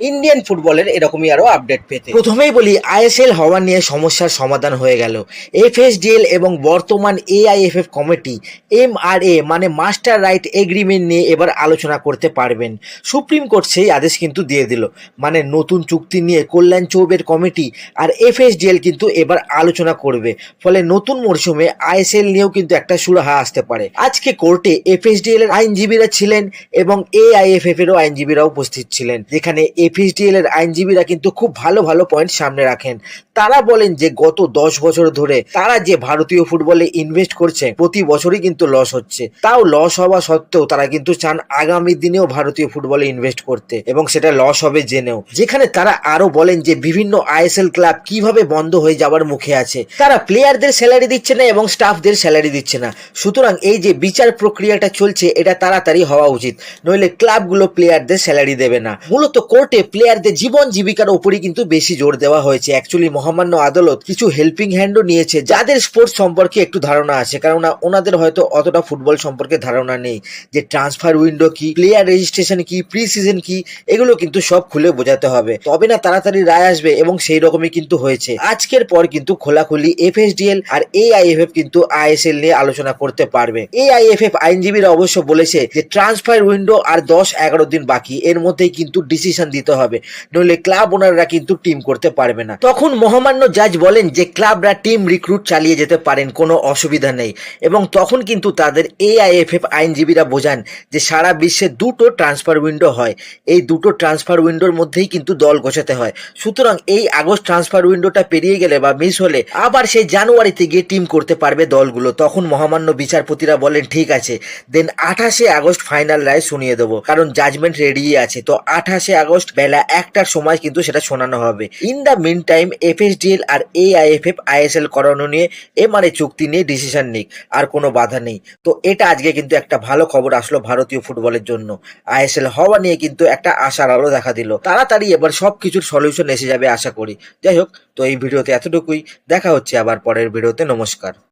Indian ফুটবলের এরকমই আরও আপডেট পেতে। প্রথমেই বলি আইএসএল হওয়া নিয়ে সমস্যার সমাধান হয়ে গেল। এফএসডিএল এবং বর্তমান এআইএফএফ কমিটি এমআরএ মানে মাস্টার রাইট এগ্রিমেন্ট নিয়ে এবার আলোচনা করতে পারবেন। সুপ্রিম কোর্ট সেই আদেশ কিন্তু দিয়ে দিল মানে নতুন চুক্তি নিয়ে কল্যাণ চৌবের কমিটি আর এফএসডিএল কিন্তু এবার আলোচনা করবে। ফলে নতুন মরশুমে আইএসএল নিয়েও কিন্তু একটা সুরাহা আসতে পারে। আজকে কোর্টে এফএসডিএল এর আইনজীবীরা ছিলেন এবং এআইএফএফ এরও আইনজীবীরা উপস্থিত ছিলেন, যেখানে এফএসডিএল এর আইনজীবীরা কিন্তু খুব ভালো ভালো পয়েন্ট সামনে রাখেন। তারা বলেন যে গত দশ বছর ধরে তারা যে ভারতীয় ফুটবলে ইনভেস্ট করছে, প্রতি বছরই কিন্তু লস হচ্ছে। তাও লস হওয়া সত্ত্বেও তারা কিন্তু চান আগামী দিনেও ভারতীয় ফুটবলে ইনভেস্ট করতে এবং সেটা লস হবে জেনেও। যেখানে তারা আরও বলেন যে বিভিন্ন আইএসএল ক্লাব কীভাবে বন্ধ হয়ে যাওয়ার মুখে আছে। তারা প্লেয়ারদের স্যালারি দিচ্ছে না এবং স্টাফদের স্যালারি দিচ্ছে না। সুতরাং এই যে বিচার প্রক্রিয়াটা চলছে, এটা তাড়াতাড়ি হওয়া উচিত। নইলে ক্লাবগুলো প্লেয়ারদের স্যালারি দেবে না। মূলত কোর্টে প্লেয়ারদের জীবন জীবিকার উপরই কিন্তু বেশি জোর দেওয়া হয়েছে। অ্যাকচুয়ালি মহামান্য আদালত কিছু হেল্পিং হ্যান্ডও নিয়েছে, যাদের স্পোর্টস সম্পর্কে একটু ধারণা আছে কারণ ওনাদের হয়তো অতটা ফুটবল সম্পর্কে ধারণা নেই। যে ট্রান্সফার উইন্ডো কি প্লেয়ার রেজিস্ট্রেশন কি প্রি সিজন কি, এগুলো কিন্তু সব খুলে বোঝাতে হবে। তবে না, তাড়াতাড়ি রায় আসবে এবং সেই রকমই কিন্তু হয়েছে। আজকের পর কিন্তু খোলাখুলি এফএসডিএল আর এআইএফএফ কিন্তু আইএসএল নিয়ে আলোচনা করতে পারবে। এআইএফএফ আইনজীবীরা অবশ্য বলেছে যে ট্রান্সফার উইন্ডো আর দশ এগারো দিন বাকি। এর মধ্যেই কিন্তু ডিসিশন দিতে হবে। নইলে ক্লাব ওনাররা কিন্তু টিম করতে পারবে না। তখন মহামান্য জাজ বলেন যে ক্লাবরা টিম রিক্রুট চালিয়ে যেতে পারেন, কোনো অসুবিধা নেই। এবং তখন কিন্তু তাদের এআইএফএফ আইনজীবীরা বোঝান যে সারা বিশ্বে দুটো ট্রান্সফার উইন্ডো হয়। এই দুটো ট্রান্সফার উইন্ডোর মধ্যেই কিন্তু দল গোছাতে হয়। সুতরাং এই আগস্ট ট্রান্সফার উইন্ডোটা পেরিয়ে গেলে বা মিস হলে আবার সেই জানুয়ারিতে গিয়ে টিম করতে পারবে দলগুলো। তখন মহামান্য বিচারপতিরা বলেন, ঠিক আছে দেন আঠাশে আগস্ট ফাইনাল রায় শুনিয়ে দেবো। কারণ জাজমেন্ট রেডি আছে। তো আঠাশে আগস্ট বেলা একটার সময় কিন্তু সেটা শোনানো হবে। In the mean time FSDL R AIFF ISL করানো নিয়ে এমআরএ চুক্তি নিয়ে ডিসিশন নিক, আর কোনো বাধা নেই। তো এটা আজকে কিন্তু একটা ভালো খবর আসলো ভারতীয় ফুটবলের জন্য। আইএসএল হওয়া নিয়ে কিন্তু একটা আশার আলো দেখা দিল। তাড়াতাড়ি এবার সব কিছুর সলিউশন এসে যাবে আশা করি। যাই হোক, তো এই ভিডিওতে এতটুকুই। দেখা হচ্ছে আবার পরের ভিডিওতে। নমস্কার।